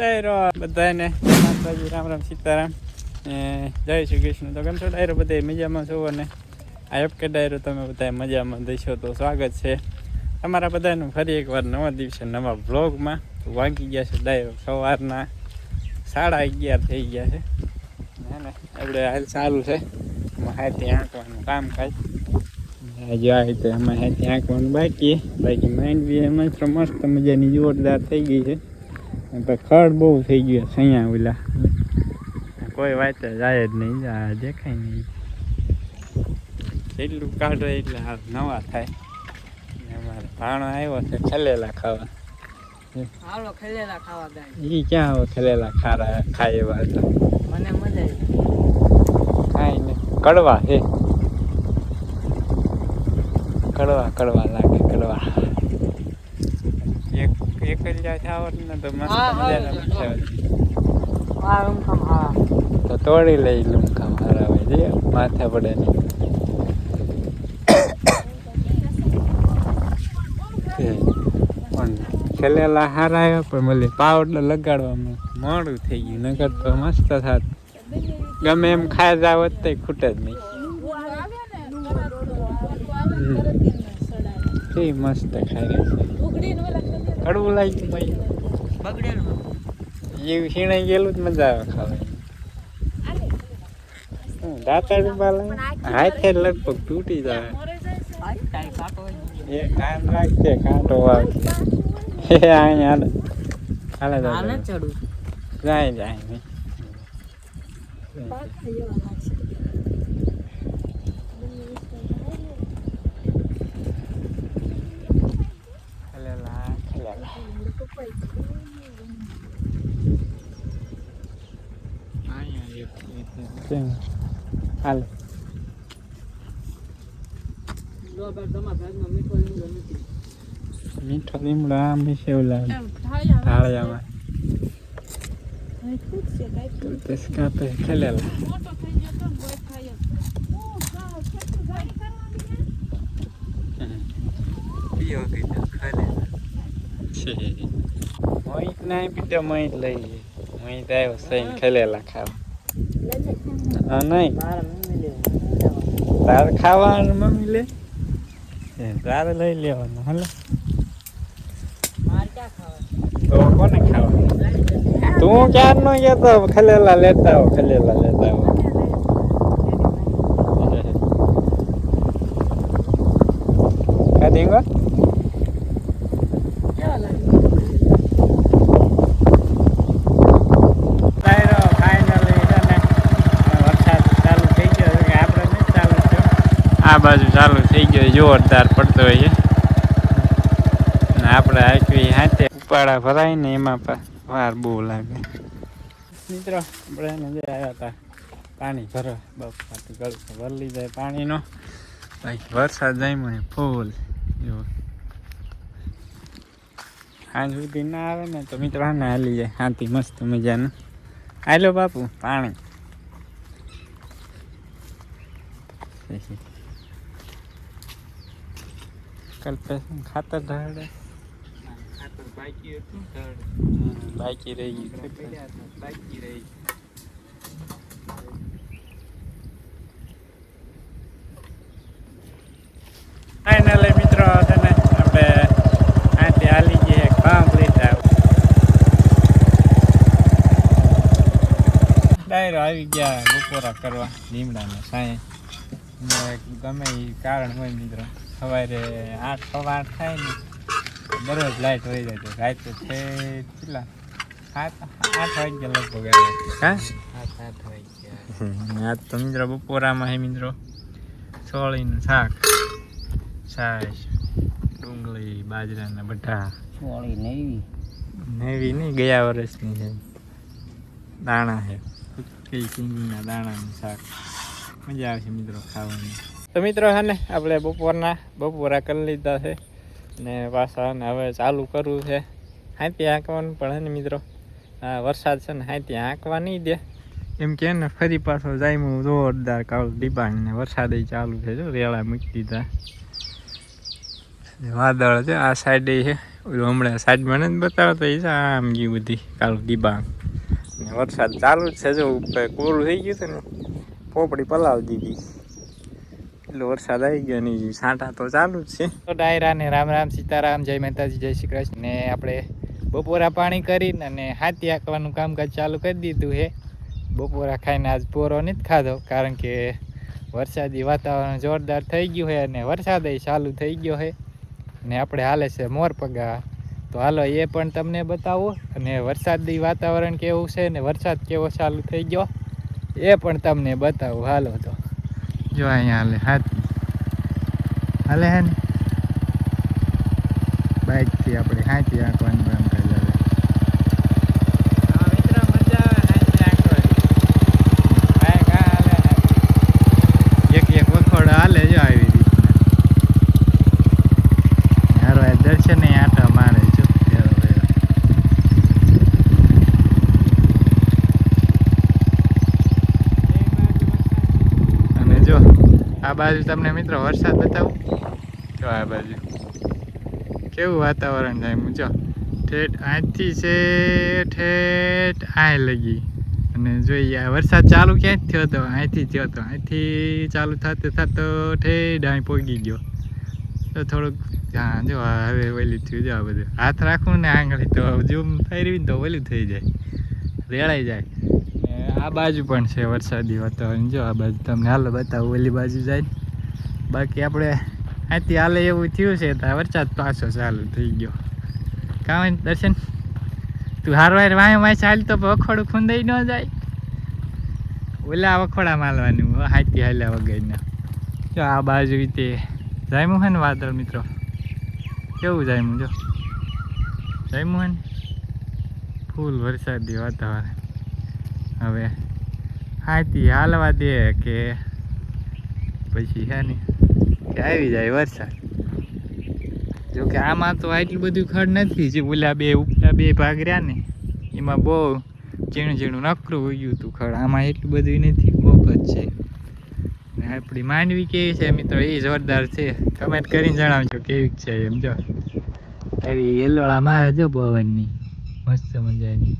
ડાયરો બધાને માતાજી, રામ રામ, સીતારામ. જય શ્રી કૃષ્ણ. તો કેમ છો? ડાયરો બધા મજામાં છો અને આ એપકે ડાયરો તમે બધા મજામાં દઈશો તો સ્વાગત છે તમારા બધાનું ફરી એકવાર નવા દિવસે, નવા બ્લોગમાં વાગી ગયા છે ડાયરો સવારના. સાડા અગિયાર થઈ ગયા છે. ને આપણે હાલ સારું છે. હાથી આંકવાનું કામ કાજ. આજે આ રીતે અમે હાથી આંકવાનું બાકી. બાકી માઇન્ડ બી એમાં મસ્ત મજાની જોરદાર થઈ ગઈ છે. ખડ બહુ થઈ ગયું છે અહીંયા ઓલા. કોઈ વાત જાય જ નહીં દેખાય નહીં. જેટલું કાઢે એટલે હાલ નવા થાય. અમારે ભાણો આવ્યો છે ખલેલા ખાવા. હાલો ખેલેલા ખાવા એ ક્યાં આવે ખલેલા ખારા ખાય એવા હતા મને મજા આવી. કાંઈ નહીં કડવા છે કડવા કડવા લાગે કડવા. એક એક જ આવડે ને તો મસ્ત મજાના તો તોડી લઈ મારા હોય જે માથે પડે નહીં. પણ ખેલેલા હારા આવ્યા પણ મને પાવડર લગાડવામાં મોડું થઈ ગયું નગર તો મસ્ત થાત. ગમે એમ ખાય જાવ તો ખૂટે જ નહીં. મસ્ત ખાઈ રહ્યા છે. કડવું લાગ્યું ભાઈ બગડેલું એવું શીણાઈ ગયેલું જ મજા આવે ખાવાની. હમ, દાંતરડું બાલે હાથે લગભગ તૂટી જાય. એ કાન રાખજે કાંટો વાગે એ અહીંયા હાલે હાલે આને ચડું. જાય જાય નહીં ખલેલા ખલેલા અહીંયા એક કેમ હાલે. મીઠો લીમડો આમ ઢાળિયામાં તસ્કા તો ખેલેલા પીઓ કીધું ખેલેલા છે મોઈત ના પીધો મોઈત લઈ લે. મોઈત આવ્યો સહીને ખેલેલા ખાવા. હા, નહીં. તારે ખાવાનું મમ્મી લે? તારે લઈ લેવાનું, હાલે. તો કોને ખાવાનું? તું ક્યાં નો કહેતો ખલેલા લેતા આવો, ખલેલા લેતા આવો. કા દેંગો ડાયરો ફાઇનલી છે ને વરસાદ ચાલુ થઈ ગયો છે કે આપણે નહીં ચાલુ થયો આ બાજુ ચાલુ થઈ ગયો જોરદાર પડતો હોય છે. આપણે આખી હાથે ઉપાડા ભરાય ને એમાં વાર બહુ લાગે. મિત્રો, આપણે એને જે આવ્યા હતા, પાણી ભરો બપોરથી ગળું ભરલી જાય પાણીનો. ભાઈ, વરસાદ જાય મને ફૂલ. જો સાંજ સુધી ના આવે ને તો મિત્રો આને હાલી જાય. હાથી મસ્ત મજાનું. હાલો બાપુ, પાણી. કલ્પેશ ખાતર ઢાળે. બાકી રહી બાકી રહી ફાઇનલી મિત્રો, તને આપણે આથી હાલી જઈએ કમ્પ્લીટ ડાયરો આવી ગયા બપોરા કરવા, લીમડાના સાંય ને ગમે એ કારણ હોય મિત્રો. સવારે આઠ સવા આઠ થાય ને દરરોજ લાઈટ હોય જાય રાતે છે કેટલા? સાત આઠ વાગ્યા લગભગ આવ્યા હા? સાત આઠ વાગ્યા. આજ તો મિત્રો બપોરામાં હે મિત્રો. છોળીનું શાક. છાશ ડુંગળી બાજરાના બટા સોળી નેવી નેવી નહીં ગયા વર્ષની છે. દાણા છે. ફૂટકી સિંગીના દાણાનું શાક. મજા આવશે મિત્રો ખાવાની. તો મિત્રો હે ને આપણે બપોરના બપોરા કરી લીધા છે ને પાછા ને હવે ચાલુ કરવું છે. હાથી હાંકવાનું પણ હે ને મિત્રો આ વરસાદ છે ને હાથી હાંકવા નહીં દે એમ કે ને ફરી પાછો જાયમું જોરદાર કાળ ડીબાણ ને વરસાદ ચાલુ છે જો રેળા મૂકી દીધા. ને વાદળ છે આ સાઈડે છે. હમણાં સાઈડમાં નથી બતાવો તો એ આમ ગયું બધી કાલું ડિબાંગ. ને વરસાદ ચાલુ જ છે જો ઉપર કોરું થઈ ગયું હતું ને. પોપડી પલાવી દીધી. એટલે વરસાદ આવી ગયો ને સાંટા તો ચાલુ જ છે. તો ડાયરા ને રામ રામ સીતારામ, જય માતાજી, જય શ્રી કૃષ્ણ. ને આપણે બપોરા પાણી કરીને અને હાથી આંકવાનું કામકાજ ચાલુ કરી દીધું હે બપોરા ખાઈને આજ પોરો નથી ખાધો, કારણ કે વરસાદી વાતાવરણ જોરદાર થઈ ગયું છે અને વરસાદ ચાલુ થઈ ગયો છે. ને આપણે હાલે છે મોરપગા તો હાલો એ પણ તમને બતાવો અને વરસાદી વાતાવરણ કેવું છે ને વરસાદ કેવો ચાલુ થઈ ગયો? એ પણ તમને બતાવું. હાલો તો. જો અહીંયા હાલે હાથી હાલે હે ને? બાઇકથી આપણે હાથી આંકવાનું કામ કરી એક એક વખોડ હાલે જો આવી રીતના હારો આ દર્શન આટા મારે જો ફેરો ફેરો. અને જો આ બાજુ તમને મિત્રો વરસાદ બતાવું? જો આ બાજુ. કેવું વાતાવરણ થાય જો ઠેઠ અહીંથી છે ઠેઠ આ લગી. અને જોઈએ આ વરસાદ ચાલુ ક્યાંથી થયો હતો અહીંથી થયો હતો અહીંથી ચાલુ થતો થતો ઠેઠ અહીં પહોંચી ગયો. તો થોડુંક હા જો હવે વહેલું થયું જો આ બધું. હાથ રાખું ને આંગળી તો જૂમ ફેરવી તો વહેલું થઈ જાય. રેળાઈ જાય. આ બાજુ પણ છે વરસાદી વાતાવરણ. જો આ બાજુ તમને હાલો બતાવું ઓલી બાજુ જાય. બાકી આપણે અહીંથી હાલે એવું થયું છે તો વરસાદ પાછો ચાલુ થઈ ગયો. કામ દર્શન? તું હારવાર વાય વાય ચાલતો વખોડું ખૂંદાઈ ન જાય. ઓલા વખોડા માલવાનું હાથી હાલ્યા વગરના. જો આ બાજુ તે જાયમું હે વાદળ, મિત્રો? કેવું જાયમું, જો? જાયમું ફૂલ વરસાદી વાતાવરણ. હવે હાથી હાલવા દે કે પછી હે ને, કે આવી જાય વરસાદ. જો કે આમાં તો આટલું બધું ખડ નથી, જે ઓલા બે, ઉપલા બે ભાગ રહ્યા ને, એમાં બહુ ઝીણું ઝીણું નકરું ઉગ્યું હતું ખડ. આમાં એટલું બધું નથી, બહુ જ છે. આપણી માંડવી કેવી છે, મિત્રો? એ જોરદાર છે. કમેન્ટ કરીને જણાવજો કેવી છે એમ, જો. એવી એલોળા મારે જો પવનની મસ્ત મજાની.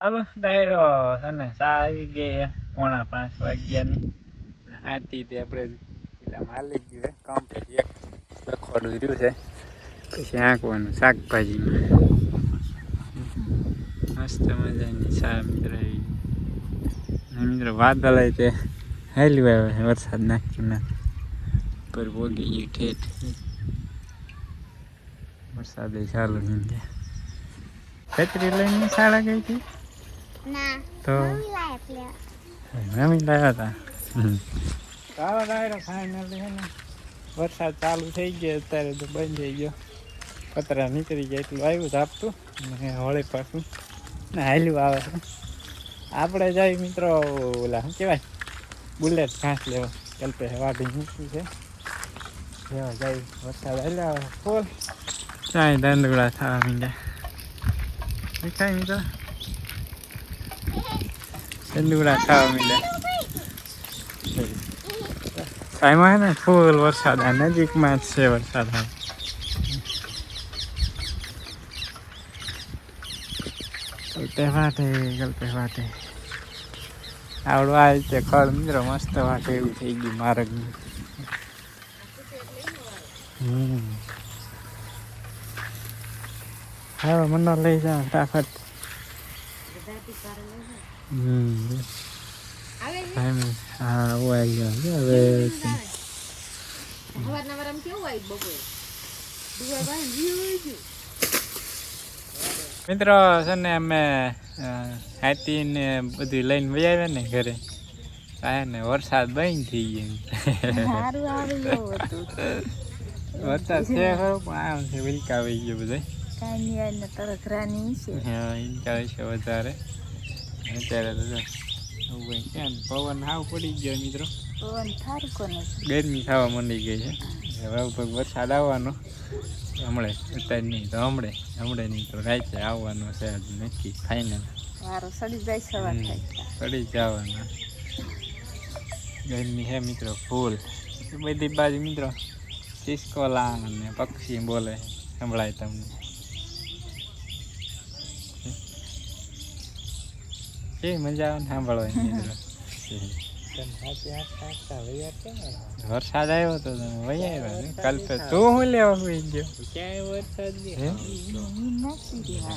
હાલો ડાયરો અને સા આવી ગઈ પોણા પાંચ વાગ્યાની આથી તે આપણે પેલા માલિક ગયું કમ્પ્લીટ એક રખવાડું રહ્યું છે પછી આંકવાનું શાકભાજીમાં મસ્ત મજાની સા મિત્ર મિત્ર વાદળ તે હેલ્યું આવે છે વરસાદ નાખ્યો ના પર ભોગી ગયું ઠેઠ વરસાદ ચાલુ ગયા છત્રી લઈને શાળા ગઈ હતી તો? મમ્મી લાવ્યા હતા. ચાલો ડાયરો ફાઇનલી છે ને વરસાદ ચાલુ થઈ ગયો અત્યારે તો બંધ થઈ ગયો. પતરા નીકળી ગયા એટલું આવ્યું ઝાપતું ને હોળી પાછું ને હાલ્યું આવે છે. આપણે જઈ મિત્રો ઓલા શું કહેવાય? બુલેટ ઘાસ લેવા. કલ્પે વાઢી મૂકી છે. જેવા જાય વરસાદ હાલ્યા આવે ફૂલ ચાય દંડગડા થવા મીંડ્યા. દેખાય મિત્રો સાઈમાં ને ફૂલ વરસાદ આ નજીકમાં જ છે વરસાદ હાલ ગલતે વાટે ગલતે વાટે. આવડું આ રીતે ખડ મિત્રો, મસ્ત વાટે એવું થઈ ગયું માર્ગ હમ. હા મને લઈ જાઓ ફટાફટ હમ ટાઈમ હા હું આવી ગયો હવે સવારના વારામાં કેવું આવી બપોરે દુવા ભાઈ જીવ ગયું મિત્રો છે ને અમે હાથી ને બધું લઈને આવ્યા ને ઘરે. ને વરસાદ બંધ થઈ ગયો વરસાદ છે ખરો પણ આમ છે વિલકા આવી ગયો બધા. વધારે. અત્યારે તો પવન હાવ પડી ગયો મિત્રો. પવન થારું ગરમી થવા મંડી ગઈ છે. હવે વરસાદ આવવાનો. હમણે અત્યારે નહીં તો હમણે. હમણે નહીં તો રાતે આવવાનો છે નક્કી ફાઇનલ સારું સડી જાય સવાર. થાય પડી જવાના. ગરમી હે મિત્રો ફૂલ. બધી બાજુ મિત્રો ચીસકોલા અને પક્ષી બોલે સંભળાય તમને. કેવી મજા આવે ને સાંભળવાની મિત્રો. વરસાદ આવ્યો તો તમે વહી આવ્યા ને? કાલ તો તું હું લેવા હોઈ ગયો?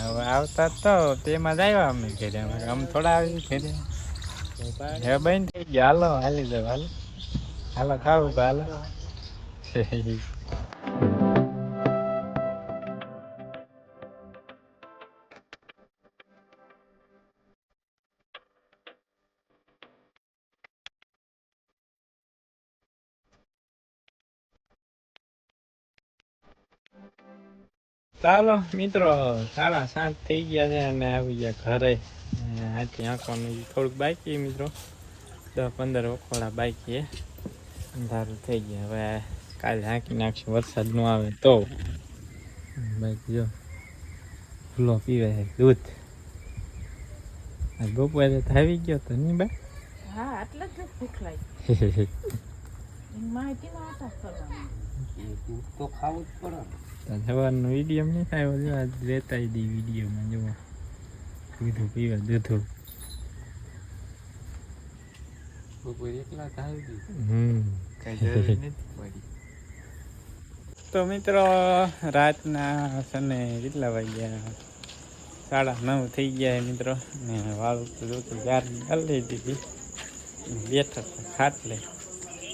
હવે આવતા તો તેમાં જ આવ્યા અમે ઘરે. અમે આમ થોડા આવી ઘરે. હે બંધ થઈ ગયા હાલો હાલી દો હાલો. હાલો ખાવું હાલો. ચાલો મિત્રો સાડા સાત થઈ ગયા છે અને આવી ગયા ઘરે. આથી આંખવાનું થોડુંક બાકી મિત્રો. દસ પંદર વખોડા બાકી અંધારું થઈ ગયા. હવે કાલે હાંકી નાખશું વરસાદ ન આવે તો. બાકી જો ફૂલો પીવે છે દૂધ. બપોરે તો આવી ગયો તો નહીં બા? હા આટલા જ ભૂખ લાગી. માહિતી કરવાની. તો ખાવું જ પડે સવારનો વીડિયો નહીં થાય જો આજ રહેતા દી વિડીયોમાં જુઓ. દૂધું પીવે દૂધું. એકલા તો હમ. કઈ જરૂર નથી પડી. તો મિત્રો રાતના છે ને કેટલા વાગ્યા? સાડા નવ થઈ ગયા મિત્રો. ને વાળું તો જોતું ચાર કરી દીધી બેઠા ખાટલે.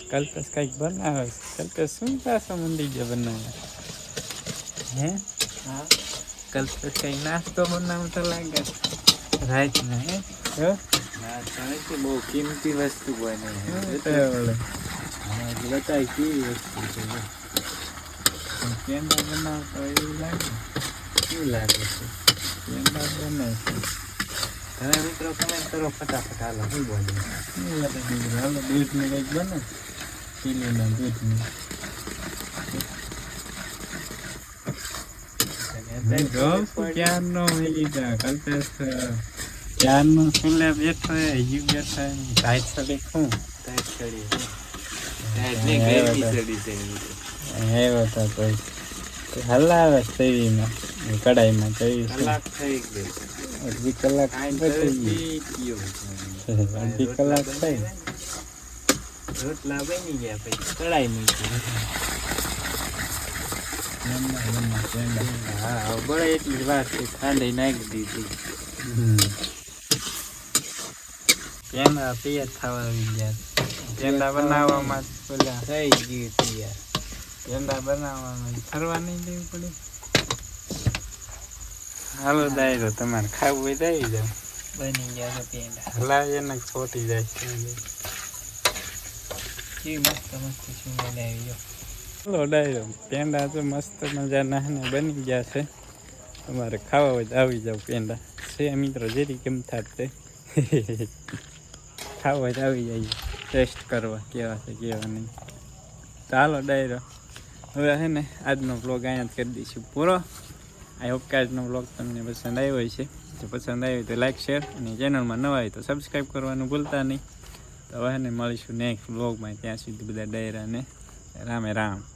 કલ્પેશ કંઈક બનાવે છે કલ્પેશ શું પાછો મંડી જે બનાવે હે હા કલ્પેશ કંઈક નાસ્તો બનાવતો લાગે રાતના હે બહુ કિંમતી વસ્તુ બને? બતાય કેવી વસ્તુ છે. પેંડા બનાવતો એવું લાગે કેવું લાગે છે પેંડા બને છે તમે મિત્રો કમેન્ટ કરો ફટાફટ હાલો શું બોલે? હાલો દૂધનું કંઈક બને ક્યારનો કલ્પેશ ક્યારનો બેઠો હજી બેઠો શું ટાઈટ હે, બતા. બતા તો હલાવે તવીમાં કડાઈમાં તવી કલાક થઈ ગઈ અડધી કલાક કાંઈ પછી તરફથી ગયો અડધી કલાક થઈ રોટલા બની ગયા પછી કઢાઈ મૂકી હા બળે એટલી જ વાર છે ઠંડી નાખી દીધી. પેંડા તૈયાર થવા આવી ગયા. પેંડા બનાવવામાં પેલા થઈ ગયું તૈયાર. પેંડા બનાવવામાં ફરવા નહીં જવું પડે. હાલો દાયરો તમારે ખાવું હોય દઈ જાવ બની ગયા પેંડા. હલાવીએ ને ખોટી જાય કેવી પેંડા તો મસ્ત મજાના ને બની ગયા છે. તમારે ખાવા હોય આવી જાવ પેંડા. છે મિત્રો જેરી કેમ થાત ખાવા હોય આવી જાય. ટેસ્ટ કરવા કેવા છે, કેવા નહીં. ચાલો ડાયરો. હવે છે ને, આજનો બ્લોગ અહીંયા જ કરી દઈશું પૂરો. આઈ હોપ કે આજનો બ્લોગ તમને પસંદ આવ્યો છે જો પસંદ આવ્યો તો લાઇક શેર અને ચેનલમાં નવા હોય તો સબસ્ક્રાઈબ કરવાનું ભૂલતા નહીં. તો હવે મળીશું નેક્સ્ટ બ્લોગમાં ત્યાં સુધી બધા ડાયરાને રામે રામ.